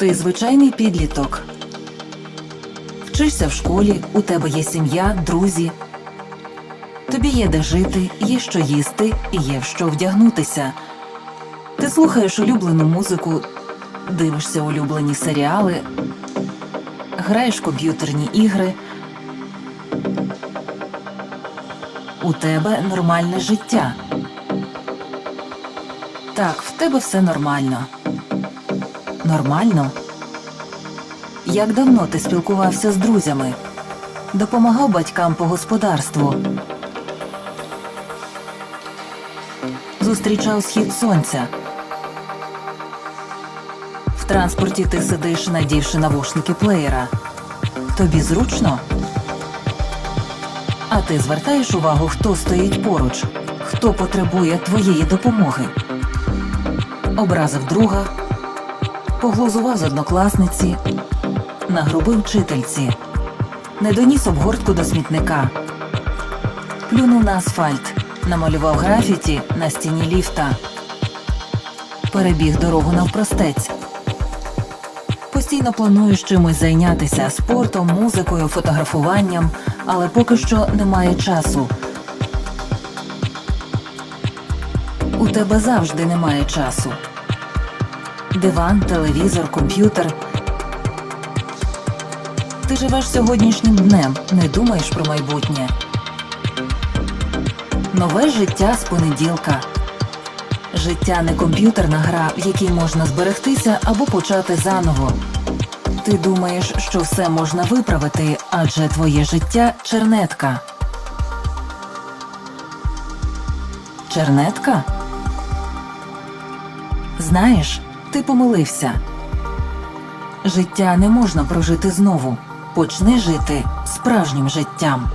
Ти звичайний підліток. Вчишся в школі, у тебе є сім'я, друзі. Тобі є де жити, є що їсти і є в що вдягнутися. Ти слухаєш улюблену музику, дивишся улюблені серіали, граєш комп'ютерні ігри. У тебе нормальне життя. Так, в тебе все нормально. Нормально? Як давно ти спілкувався з друзями? Допомагав батькам по господарству? Зустрічав схід сонця. В транспорті ти сидиш, надівши навушники плеєра. Тобі зручно? А ти звертаєш увагу, хто стоїть поруч, хто потребує твоєї допомоги? Образив друга, поглузував з однокласниці, нагрубив вчительці, не доніс обгортку до смітника, плюнув на асфальт, намалював графіті на стіні ліфта, перебіг дорогу навпростець. Постійно плануєш чимось зайнятися спортом, музикою, фотографуванням, але поки що немає часу. У тебе завжди немає часу. Диван, телевізор, комп'ютер. Ти живеш сьогоднішнім днем, не думаєш про майбутнє. Нове життя з понеділка. Життя не комп'ютерна гра, в якій можна зберегтися або почати заново. Ти думаєш, що все можна виправити, адже твоє життя чернетка. Чернетка? Знаєш, ти помилився. Життя не можна прожити знову. Почни жити справжнім життям.